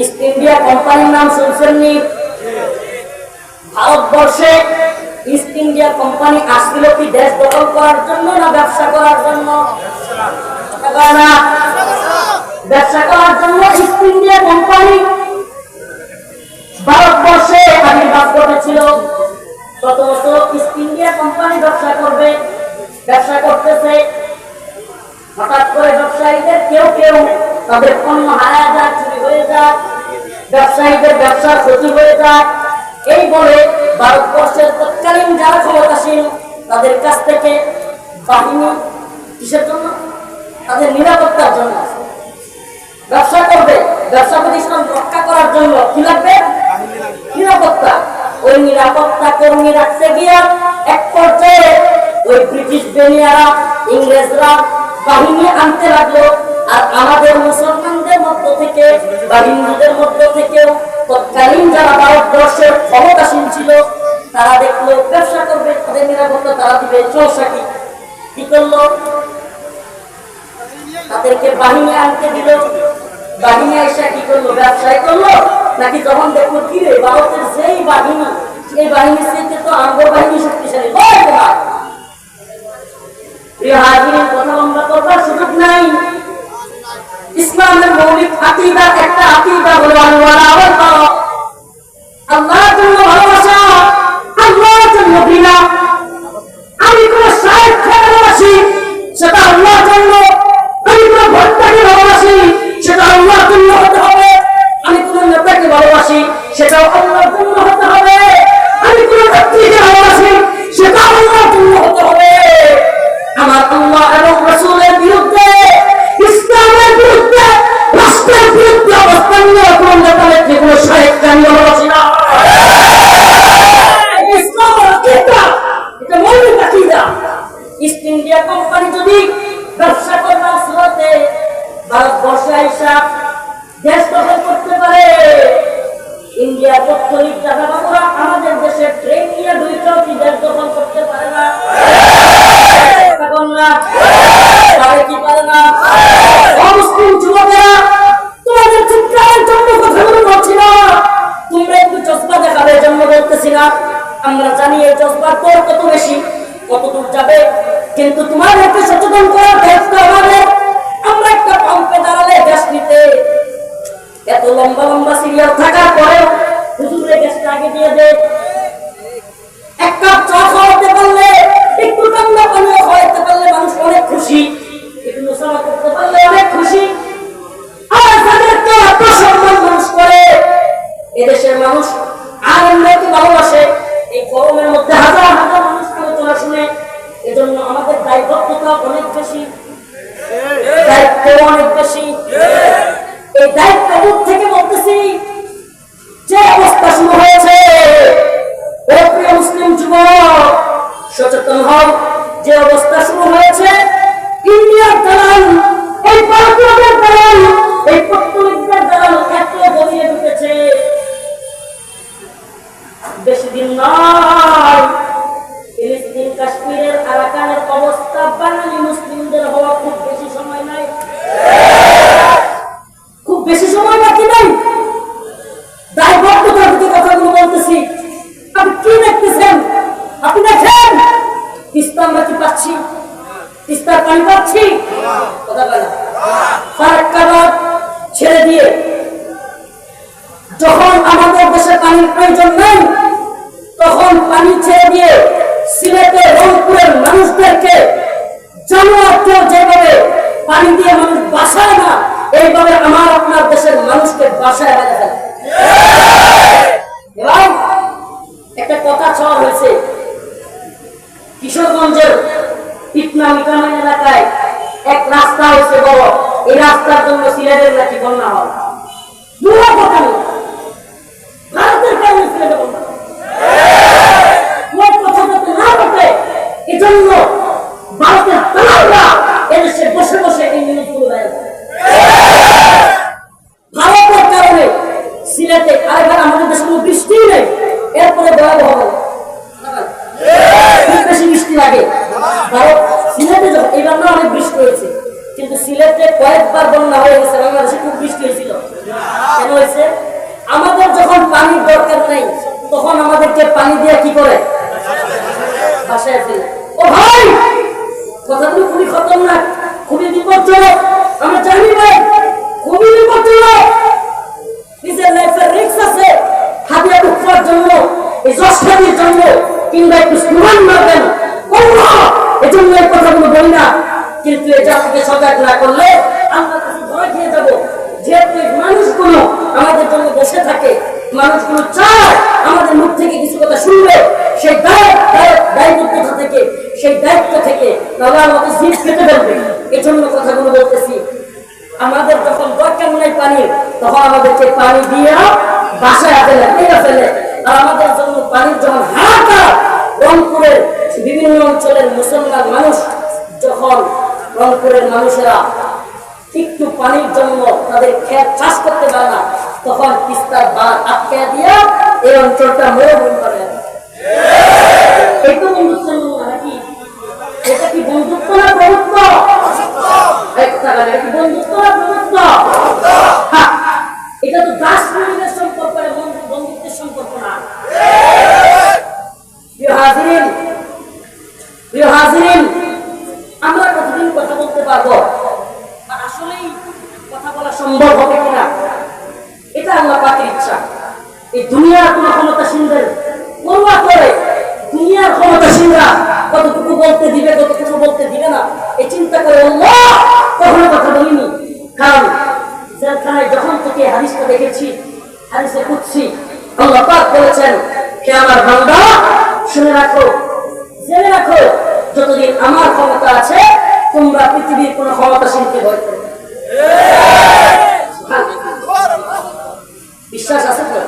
East India কোম্পানির নাম শুনছেননি ভারতবর্ষে ইস্ট ইন্ডিয়া কোম্পানি আসছিল কি দেশ দখল করার জন্য না ব্যবসা করার জন্য? ব্যবসা করার জন্য ইস্ট ইন্ডিয়া কোম্পানি ভারতবর্ষে আবির্ভাব ঘটেছিল প্রথমত ইস্ট ইন্ডিয়া কোম্পানি ব্যবসা করবে। ব্যবসা করতেছে। হঠাৎ করে ব্যবসায়ীদের কেউ কেউ তাদের পণ্য হারা যায় চুরি হয়ে যায় ব্যবসায়ীদের ব্যবসার ক্ষতি হয়ে যায় এই বলে ভারতবর্ষের তৎকালীন যারা ক্ষমতাসীন, তাদের কাছ থেকে বাহিনী কিসের জন্য? তাদের নিরাপত্তার জন্য। ব্যবসা করবে, ব্যবসা প্রতিষ্ঠান রক্ষা করার জন্য কি লাগবে? নিরাপত্তা। ওই নিরাপত্তা কর্মী রাখতে গিয়া এক পর্যায়ে ওই ব্রিটিশ বেনিয়ারা, ইংরেজরা বাহিনী আনতে লাগল। আর আমাদের মুসলমানদের মধ্য থেকে বা হিন্দুদের মধ্য থেকেও তৎকালীন যারা ভারতবর্ষের ক্ষমতাসীন ছিল, তারা দেখল ব্যবসা করবে, তাদের নিরাপত্তা তারা দিবে চলসা কি? করল? তাদেরকে বাহিনী আনতে দিল। বাহিনী এসে কি করল? ব্যবসায় করল? নাকি যখন দেখল, কি রে, ভারতের যেই বাহিনী সেই বাহিনীর সাথে তো আঙ্গ বাহিনী শক্তিশালী হয় না প্রিয় হাজিরিন কথা লম্বা করবার সুযোগ নাই ইসলামের মৌলিক আকিদা একটা আকিদা হলো আল্লাহ আল্লাহ আল্লাহর জন্য ভালোবাসা আল্লাহর জন্য ঘৃণা আমি কোন সাহেব ভালোবাসি সেটা আল্লাহর জন্য আমি কোন ভোটটাকে ভালোবাসি সেটা আল্লাহর জন্য হতে হবে আমি কোন নেতাকে ভালোবাসি সেটাও আল্লাহর জন্য হতে হবে আমি কোন ব্যক্তিকে ভালোবাসি সেটা আল্লাহর জন্য হতে হবে আমার আল্লাহ এবং রসুলের ভারতবর্ষে করতে পারে। ইন্ডিয়া আমাদের দেশে ট্রেন নিয়ে দেশ দখল করতে পারে না। না? না। তোমরা একটু চশমা আমরা জানি এই চশমার তোর কত বেশি কত দূর যাবে। কিন্তু তোমাদেরকে সচেতন করার দায়বদ্ধতা অনেক বেশি। দায়িত্ব অনেক বেশি। এই দায়িত্ববোধ থেকে বলতেছি যে অবস্থা শুরু হয়েছে প্রিয় মুসলিম যুবক সচেতন হও যে অবস্থা শুরু হয়েছে ইন্ডিয়ার দালাল এই ভারতীয়দের দালাল এই পত্তলিকদের দালাল এত গভীরে ঢুকেছে। বেশি দিন নয়। নাই। দায়বদ্ধতার দিয়ে যখন আমাদের দেশে পানির প্রয়োজন নেই, তখন পানি ছেড়ে দিয়ে সিলেটে রংপুরের মানুষদেরকে জানোয়ারকেও যেভাবে পানি দিয়ে এইভাবে আমার আপনার দেশের মানুষকে বাসায় বেঁধে ফেলে এবং একটা কথা ছড়া হয়েছে। কিশোরগঞ্জের এলাকায় এক রাস্তা হয়েছে বড়। এই রাস্তার জন্য সিলেটের নাকি বন্যা হয়। ভারতের এজন্য ভারতের এদেশে বসে বসে এই বের করে। ভারতের কারণে আরেকবার আমাদের দেশে কোনো বৃষ্টি নেই। এরপরে ভয়াবহ যখন পানির দরকার নেই, তখন আমাদেরকে পানি দিয়ে কি করে? বাসায় ও ভাই, কথাগুলো খুবই খতরনাক, খুবই বিপজ্জনক। আমরা জানি ভাই খুবই বিপজ্জনক নিজের লাইফের রিস্ক আছে হাতিয়া উঠার জন্য এই জস্টানির জন্য কিংবা একটু স্লোগান মারবেন। করব এজন্য এই কথাগুলো বলি না। কিন্তু এই জাতিকে সজাগ না করলে আমরা ধরা খেয়ে যাব। যেহেতু এই মানুষগুলো আমাদের জন্য বসে থাকে, মানুষগুলো চায় আমাদের মুখ থেকে কিছু কথা শুনবে। সেই দায় দায়, দায়বদ্ধতা থেকে, সেই দায়িত্ব থেকে তাহলে আমাদের জিভ কেটে ফেলবে এজন্য কথাগুলো বলতেছি। আমাদের যখন দরকার নাই পানি, তখন আমাদেরকে পানি দিয়ে বাসায় ফেলে ফেলে। আমাদের জন্য পানির যখন হাহাকার। রংপুরের বিভিন্ন অঞ্চলের মুসলমান মানুষ যখন রংপুরের মানুষেরা একটু পানির জন্য তাদের খেত চাষ করতে পারে না, তখন তিস্তার বাঁধ আটকে দিয়ে এই অঞ্চলটা মরুভূমি করে এই তো বন্ধুত্ব নাকি এটা কি বন্ধুত্ব না প্রভুত্ব একটা গান, এটা কি বন্ধুত্ব না প্রভুত্ব হ্যাঁ, এটা তো দাস পরিবেশ সম্পর্ক আর বন্ধু- বন্ধুত্বের সম্পর্ক না প্রিয় হাজিরিন প্রিয় হাজিরিন আমরা কতদিন কথা বলতে পারব আর আসলেই কথা বলা সম্ভব হবে কিনা এটা আল্লাহ পাকের ইচ্ছা এই দুনিয়ার কোন ক্ষমতাসীনদের পড়ুয়া করে দুনিয়ার ক্ষমতাসীনরা কতটুকু বলতে দিবে, কতটুকু বলতে দিবে না এই চিন্তা করে কখনো কথা বলিনি। কারণ জেলখানায় যখন থেকে হাদিসটা দেখেছি, হাদিসে খুঁজছি আল্লাহ বলেছেন কে আমার বান্দা, শুনে রাখো, জেনে রাখো, যতদিন আমার ক্ষমতা আছে, তোমরা পৃথিবীর কোন ক্ষমতাসীনকে ভয় করবে বিশ্বাস আছে তো